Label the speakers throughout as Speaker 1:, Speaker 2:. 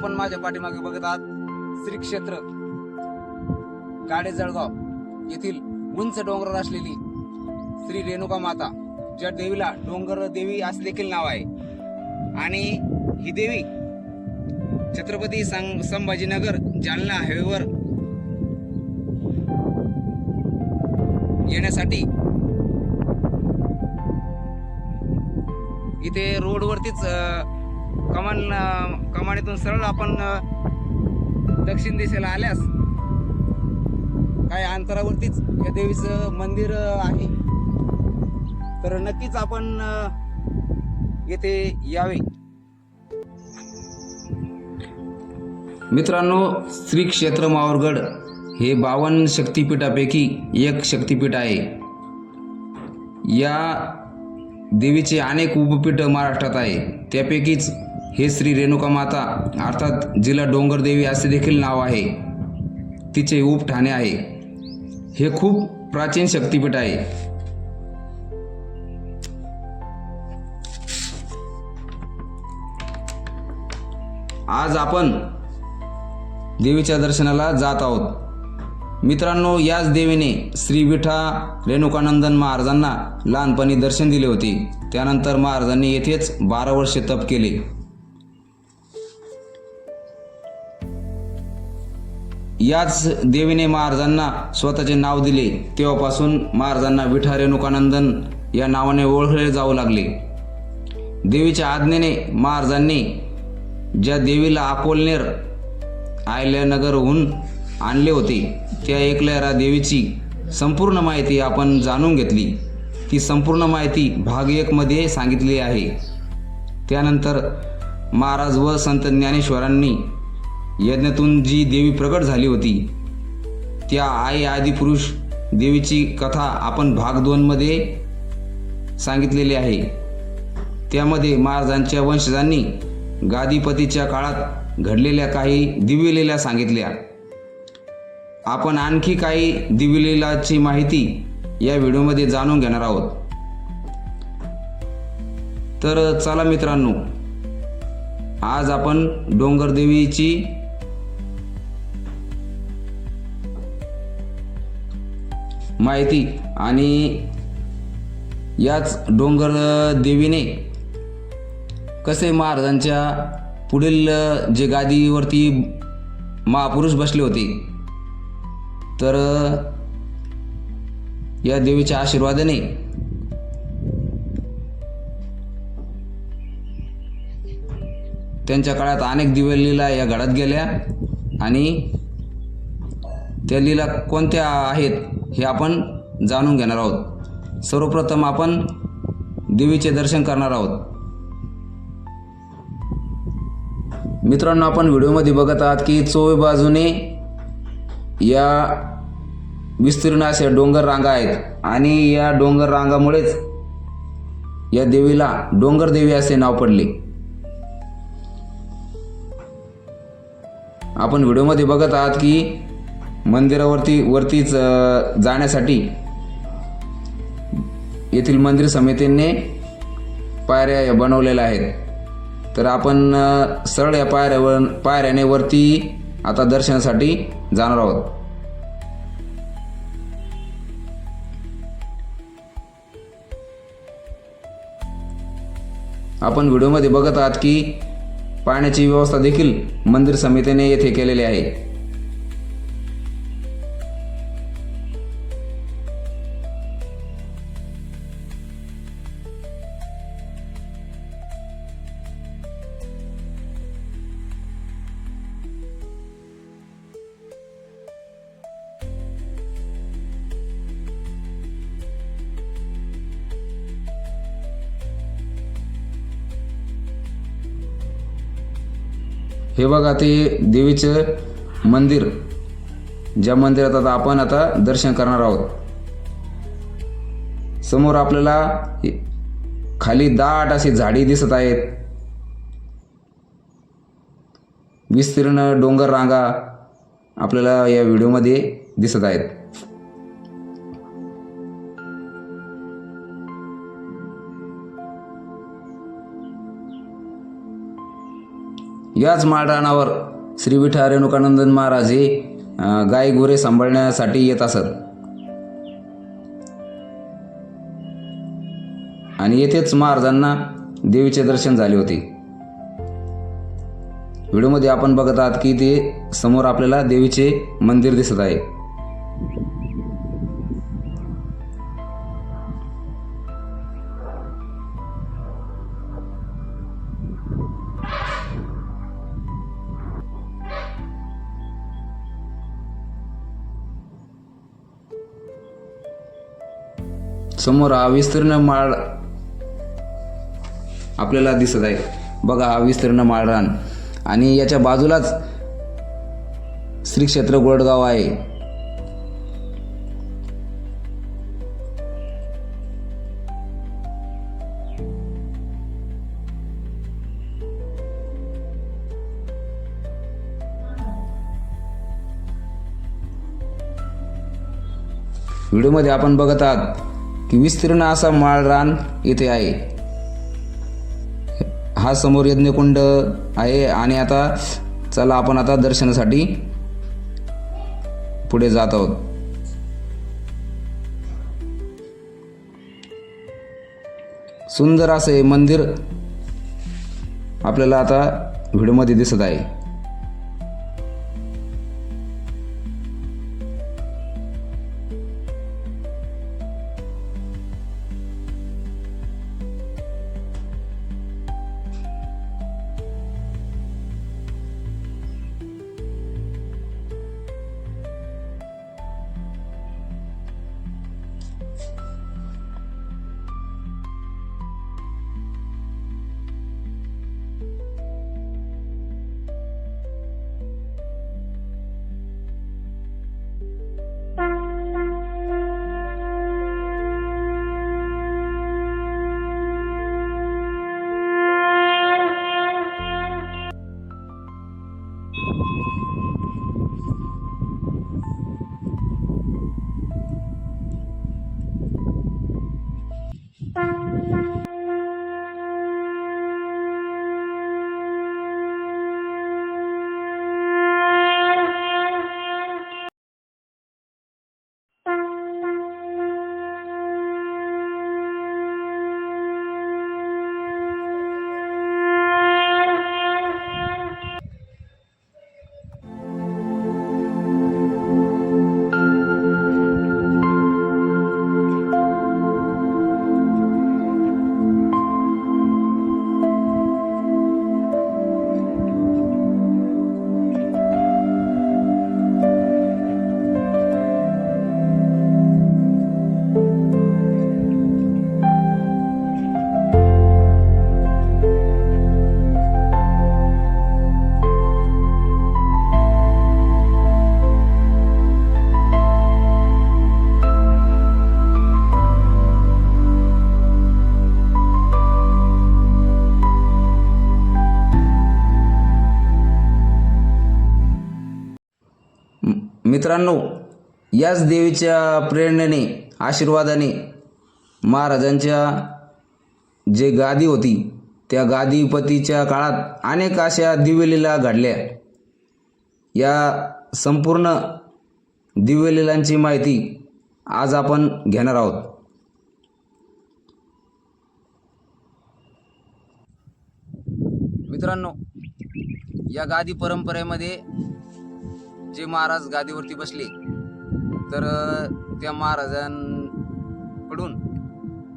Speaker 1: आपण माझ्या पाठीमागे बघत आहात श्री क्षेत्र गाडे जळगाव येथील उंच डोंगरावर असलेली श्री रेणुका माता ज्या देवीला डोंगर देवी असे देखील नाव आहे. आणि ही देवी छत्रपती संभाजीनगर जालना हायवेवर येण्यासाठी इथे रोडवरतीच कमान कमानीतून सरळ आपण दक्षिण दिशेला आल्यास काही अंतरावरतीच या देवीचं मंदिर आहे. तर नक्कीच आपण येथे यावे. मित्रांनो श्री क्षेत्र मावरगड हे बावन्न शक्तिपीठापैकी एक शक्तिपीठ आहे. या देवीचे अनेक उपपीठ महाराष्ट्रात आहे. त्यापैकीच हे श्री रेणुका माता अर्थात जिला डोंगरदेवी असे देखील नाव आहे. तिचे उप ठाणे आहे. हे खूप प्राचीन शक्तिपीठ आहे. आज आपण देवीच्या दर्शनाला जात आहोत. मित्रांनो याच देवीने श्री विठा रेणुकानंदन महाराजांना लहानपणी दर्शन दिले होते. त्यानंतर महाराजांनी येथेच बारा वर्षे तप केले. याच देवीने महाराजांना स्वतःचे नाव दिले. तेव्हापासून महाराजांना विठा रेणुकानंदन या नावाने ओळखले जाऊ लागले. देवीच्या आज्ञेने महाराजांनी ज्या देवीला अकोलनेर आयल्यानगरहून आणले होते त्या एकलहरा देवीची संपूर्ण माहिती आपण जाणून घेतली. ती संपूर्ण माहिती भाग एकमध्ये सांगितली आहे. त्यानंतर महाराज व संत ज्ञानेश्वरांनी यज्ञातून जी देवी प्रकट झाली होती त्या आई आदिपुरुष देवीची कथा आपण भाग दोनमध्ये सांगितलेली आहे. त्यामध्ये महाराजांच्या वंशजांनी गादीपतीच्या काळात घडलेल्या काही दिव्यलीला सांगितल्या. आपण आणखी काही दिव्यलीलाची माहिती या व्हिडिओमध्ये जाणून घेणार आहोत. तर चला मित्रांनो आज आपण डोंगरदेवीची माहिती आणि याच डोंगर देवीने कसे महाराजांच्या पुढील जे गादीवरती महापुरुष बसले होते तर या देवीच्या आशीर्वादाने त्यांच्या काळात अनेक दिव्य लीला या घडात गेल्या आणि त्या लीला कोणत्या आहेत हे आपण जाणून घेणार आहोत. सर्वप्रथम आपण देवीचे दर्शन करणार आहोत. मित्रांनो आपण व्हिडिओमध्ये बघत आहात की चोवी बाजूने या विस्तीर्ण अशा डोंगर रांगा आहेत आणि या डोंगर रांगामुळेच या देवीला डोंगर देवी असे नाव पडले. आपण व्हिडिओमध्ये बघत आहात की मंदिरावरती वरतीच जाण्यासाठी येथील मंदिर समितीने पायऱ्या बनवलेल्या आहेत. तर आपण सरळ या पायऱ्यावर पायऱ्याने वरती आता दर्शनासाठी जाणार आहोत. आपण व्हिडिओमध्ये बघत आहात की पाण्याची व्यवस्था देखील मंदिर समितीने येथे केलेली आहे. हे बघा ते देवीचं मंदिर. ज्या मंदिरात आता आपण आता दर्शन करणार आहोत. समोर आपल्याला खाली दाट अशी झाडी दिसत आहेत. विस्तीर्ण डोंगर रांगा आपल्याला या व्हिडिओमध्ये दिसत आहेत. याच माळरानावर श्री विठा रेणुकानंदन महाराज हे अं, गाय गुरे सांभाळण्यासाठी येत असत. आणि येथेच महाराजांना देवीचे दर्शन झाले होते. व्हिडिओमध्ये आपण बघत आहात की ते समोर आपल्याला देवीचे मंदिर दिसत आहे. समोर हा विस्तीर्ण माळ आपल्याला दिसत आहे. बघा हा विस्तीर्ण माळरान आणि याच्या बाजूलाच श्री क्षेत्र गोडगाव आहे. व्हिडिओमध्ये आपण बघत आहात की विस्तीर्ण असा माळरान इथे आहे. हा समोर यज्ञकुंड आहे आणि आता चला आपण आता दर्शनासाठी पुढे जात आहोत. सुंदर असे मंदिर आपल्याला आता व्हिडिओमध्ये दिसत आहे. मित्रांनो याच देवीच्या प्रेरणेने आशीर्वादाने महाराजांच्या जे गादी होती त्या गादीपतीच्या काळात अनेक अशा दिव्यलीला घडल्या. या संपूर्ण दिव्यलीलांची माहिती आज आपण घेणार आहोत. मित्रांनो या गादी परंपरेमध्ये जे महाराज गादीवरती बसले तर त्या महाराजांकडून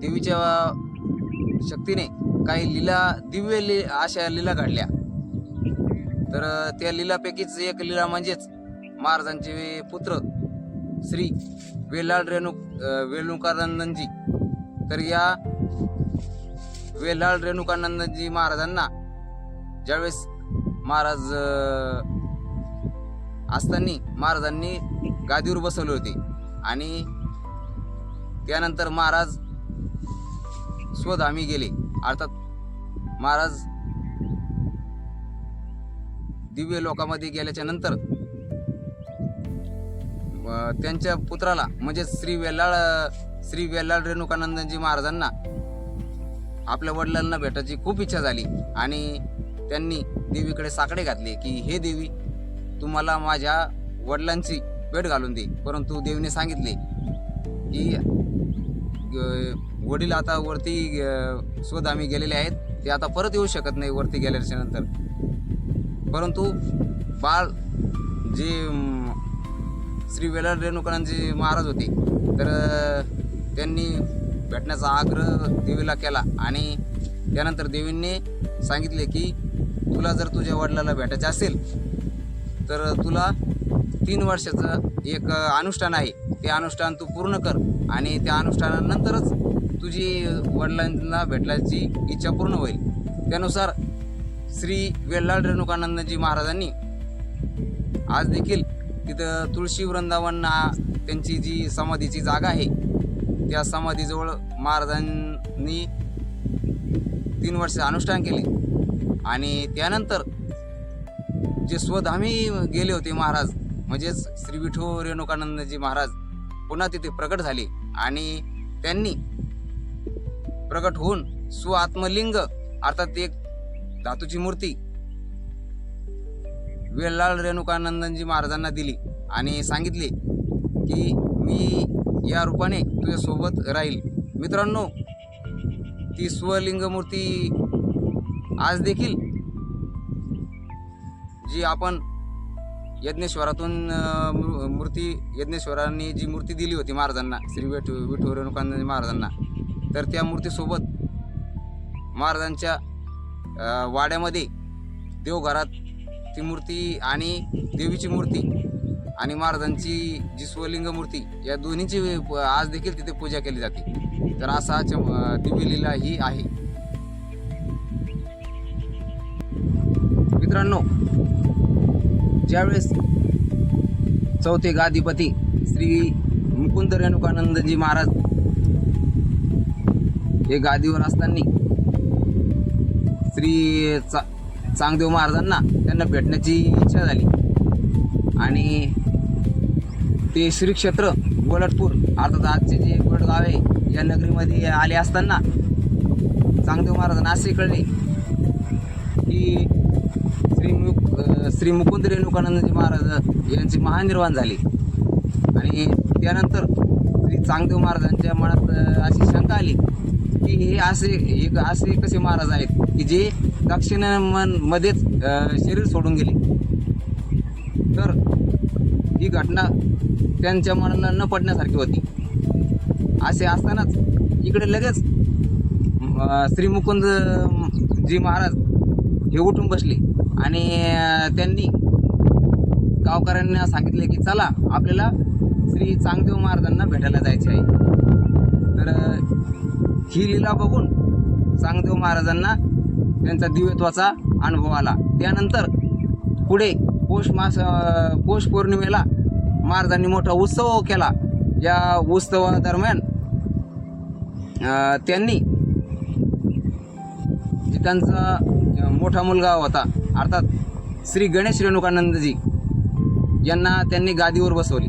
Speaker 1: देवीच्या शक्तीने काही लीला दिव्य ली अशा लीला घडल्या तर त्या लीलापैकीच एक लीला म्हणजेच महाराजांचे पुत्र श्री वेलाळ रेणू वेणुकानंदनजी. तर या वेलाळ रेणुकानंदनजी महाराजांना ज्यावेळेस महाराज असताना महाराजांनी गादीवर बसवले होते. आणि त्यानंतर महाराज स्वधामी गेले. अर्थात महाराज दिव्य लोकामध्ये गेल्याच्यानंतर त्यांच्या पुत्राला म्हणजे श्री वेल्लाळ श्री वेल्लाळ रेणुकानंदनजी महाराजांना आपल्या वडिलांना भेटायची खूप इच्छा झाली. आणि त्यांनी देवीकडे साकडे घातले की हे देवी तुम्हाला माझ्या वडिलांची भेट घालून दे. परंतु देवीने सांगितले की वडील आता वरती स्वधामी गेलेले आहेत. ते आता परत येऊ शकत नाही वरती गेल्याच्यानंतर. परंतु बाळ जे श्री वेलाळ रेणुकानंदजी महाराज होते तर त्यांनी भेटण्याचा आग्रह देवीला केला आणि त्यानंतर देवींनी सांगितले की तुला जर तुझ्या वडिलाला भेटायचे असेल तर तुला तीन वर्षाचं एक अनुष्ठान आहे. ते अनुष्ठान तू पूर्ण कर आणि त्या अनुष्ठानानंतरच तुझी वडिलांना भेटण्याची इच्छा पूर्ण होईल. त्यानुसार श्री वेल्लाळ रेणुकानंदजी महाराजांनी आज देखील तिथं तुळशी वृंदावन हा त्यांची जी समाधीची जागा आहे त्या समाधीजवळ महाराजांनी तीन वर्ष अनुष्ठान केले. आणि त्यानंतर जे स्वधामी गेले होते महाराज म्हणजेच श्री विठो रेणुकानंदजी महाराज पुन्हा तिथे प्रकट झाले. आणि त्यांनी प्रकट होऊन स्वआत्मलिंग अर्थात एक धातूची मूर्ती वेळलाल रेणुकानंदजी महाराजांना दिली. आणि सांगितले की मी या रूपाने तुझ्यासोबत राहील. मित्रांनो ती स्वलिंग मूर्ती आज देखील जी आपण यज्ञेश्वरातून मूर्ती यज्ञेश्वरांनी जी मूर्ती दिली होती महाराजांना श्री विठ विठू रेणुकानंद महाराजांना तर त्या मूर्तीसोबत महाराजांच्या वाड्यामध्ये देवघरात ती मूर्ती आणि देवीची मूर्ती आणि महाराजांची जी स्वलिंग मूर्ती या दोन्हीची प- आज देखील तिथे पूजा केली जाते. तर असा चम- अ, दिव्यलीला ही आहे. मित्रांनो ज्यावेळेस चौथे गादीपती श्री मुकुंद रेणुकानंदजी महाराज हे गादीवर असताना श्री चा चांगदेव महाराजांना त्यांना भेटण्याची इच्छा झाली. आणि ते श्री क्षेत्र गोलटपूर अर्थात आजचे जे गोलट गाव आहे या नगरीमध्ये आले असताना चांगदेव महाराजांना असे कळले. की श्री मुक श्री मुकुंद रेणुकानंदजी महाराज यांची महानिर्वाण झाली. आणि त्यानंतर श्री चांगदेव महाराजांच्या मनात अशी शंका आली की हे असे एक असे कसे महाराज आहेत की जे दक्षिण मध्येच शरीर सोडून गेले? तर ही घटना त्यांच्या मनाला न पडण्यासारखी होती. असे असतानाच इकडे लगेच श्री मुकुंद जी महाराज हे उठून बसले. आणि त्यांनी गावकऱ्यांना सांगितले की चला आपल्याला श्री चांगदेव महाराजांना भेटायला जायचे आहे. तर ही लीला बघून चांगदेव महाराजांना त्यांचा दिव्यत्वाचा अनुभव आला. त्यानंतर पुढे पौष मास पोष पौष पौर्णिमेला महाराजांनी मोठा उत्सव केला. या उत्सवादरम्यान त्यांनी त्यांचा मोठा मुलगा होता अर्थात श्री गणेश रेणुकानंदजी यांना त्यांनी गादीवर बसवली.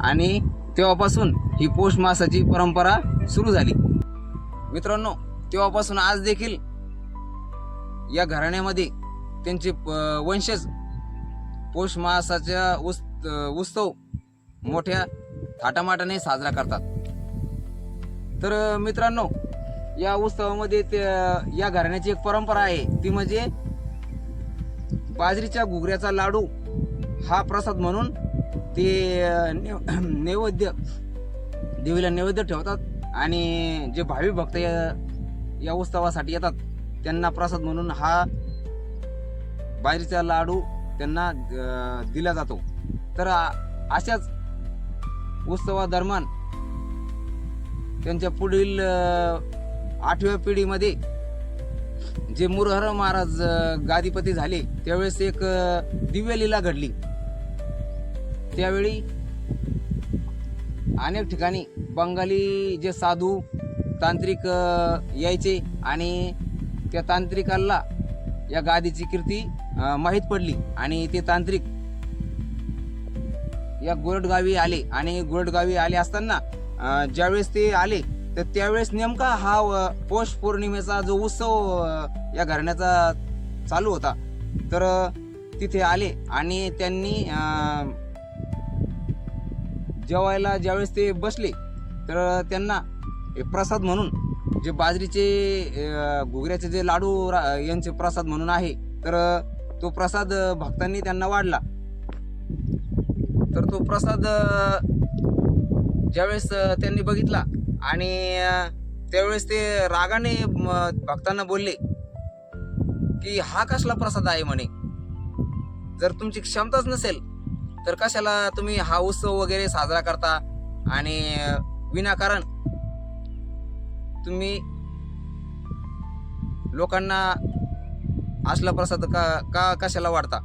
Speaker 1: आणि तेव्हापासून ही पौष मासाची परंपरा सुरू झाली. मित्रांनो तेव्हापासून आज देखील या घराण्यामध्ये त्यांचे वंशज पौष मासाच्या उस उत्सव मोठ्या थाटामाटाने साजरा करतात. तर मित्रांनो या उत्सवामध्ये ते या घराण्याची एक परंपरा आहे. ती म्हणजे बाजरीच्या घुगऱ्याचा लाडू हा प्रसाद म्हणून ते नेव- नैवेद्य देवीला नैवेद्य ठेवतात आणि जे भावी भक्त या उत्सवासाठी येतात त्यांना प्रसाद म्हणून हा बाजरीचा लाडू त्यांना दिला जातो. तर अशाच उत्सवादरम्यान त्यांच्या पुढील आठव्या पिढीमध्ये जे मुरहर महाराज गादीपती झाले त्यावेळेस एक दिव्य लीला घडली. त्यावेळी अनेक ठिकाणी बंगाली जे साधू तांत्रिक यायचे आणि त्या तांत्रिकाला या गादीची कीर्ती माहीत पडली आणि ते तांत्रिक या गोरटगावी आले आणि गोरटगावी आले असताना ज्यावेळेस ते आले तर त्यावेळेस नेमका हा पौष पौर्णिमेचा जो उत्सव या घराण्याचा चालू होता. तर तिथे आले आणि त्यांनी जेवायला ज्यावेळेस ते बसले तर त्यांना प्रसाद म्हणून जे बाजरीचे घुगऱ्याचे जे लाडू रा- यांचे प्रसाद म्हणून आहे तर तो प्रसाद भक्तांनी त्यांना वाढला. तर तो प्रसाद ज्यावेळेस त्यांनी बघितला आणि त्यावेळेस ते रागाने भक्तांना बोलले की हा कसला प्रसाद आहे म्हणे? जर तुमची क्षमताच नसेल तर कशाला तुम्ही हा उत्सव वगैरे साजरा करता आणि विनाकारण तुम्ही लोकांना असला प्रसाद का का कशाला वाढता?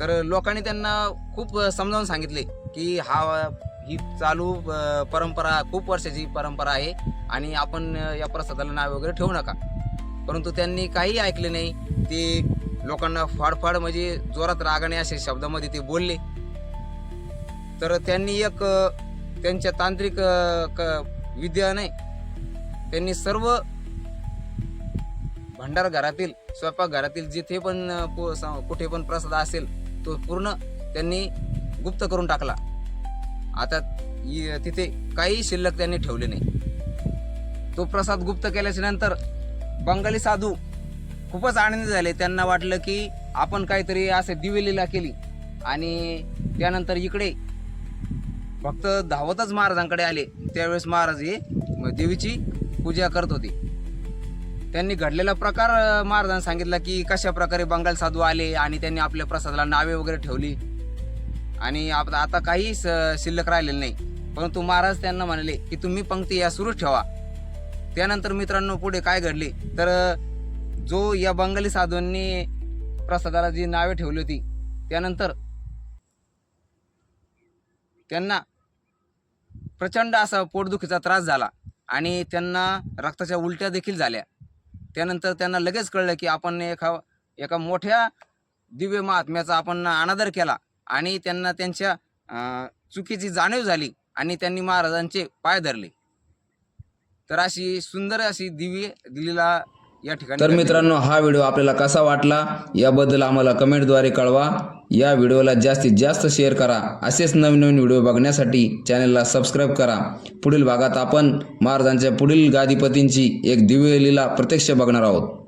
Speaker 1: तर लोकांनी त्यांना खूप समजावून सांगितले की हा ही चालू परंपरा खूप वर्षाची परंपरा आहे आणि आपण या प्रसादाला नाव वगैरे ठेवू नका. परंतु त्यांनी काही ऐकले नाही ते लोकांना फाडफाड म्हणजे जोरात रागाने असे शब्दामध्ये ते बोलले. तर त्यांनी एक त्यांच्या तांत्रिक क- विद्याने त्यांनी सर्व भंडार घरातील स्वयंपाकघरातील जिथे पण स- कुठे पण प्रसाद असेल तो पूर्ण त्यांनी गुप्त करून टाकला. आता तिथे काही शिल्लक त्यांनी ठेवले नाही. तो प्रसाद गुप्त केल्याच्यानंतर बंगाली साधू खूपच आनंदी झाले. त्यांना वाटलं की आपण काहीतरी असे दिवेलीला केली आणि त्यानंतर इकडे फक्त धावतच महाराजांकडे आले. त्यावेळेस महाराज हे देवीची पूजा करत होते. त्यांनी घडलेला प्रकार महाराजांनी महाराजांना सांगितला की कशा प्रकारे बंगाल साधू आले आणि त्यांनी आपल्या प्रसादाला नावे वगैरे ठेवली. आणि आप- आता काही स- शिल्लक राहिलेलं नाही. परंतु महाराज त्यांना म्हणाले की तुम्ही पंक्ती या सुरूच ठेवा. त्यानंतर मित्रांनो पुढे काय घडले? तर अ, जो या बंगाली साधूंनी प्रसादाला जी नावे ठेवली होती त्यानंतर त्यांना प्रचंड असा पोटदुखीचा त्रास झाला आणि त्यांना रक्ताच्या उलट्या देखील झाल्या. त्यानंतर त्यांना लगेच कळलं की आपण एका एका मोठ्या दिव्य महात्म्याचा आपण अनादर केला. आणि त्यांना त्यांच्या चुकीची जाणीव झाली आणि त्यांनी महाराजांचे पाय धरले. तर अशी सुंदर अशी दिव्य दिल्लीला या ठिकाणी
Speaker 2: तर मित्रांनो हा व्हिडिओ आपल्याला कसा वाटला याबद्दल आम्हाला कमेंटद्वारे कळवा. या व्हिडिओला जास्तीत जास्त शेअर करा. असेच नवीन नवीन व्हिडिओ बघण्यासाठी चॅनलला सबस्क्राईब करा. पुढील भागात आपण महाराजांच्या पुढील गादीपतींची एक दिव्य लीला प्रत्यक्ष बघणार आहोत.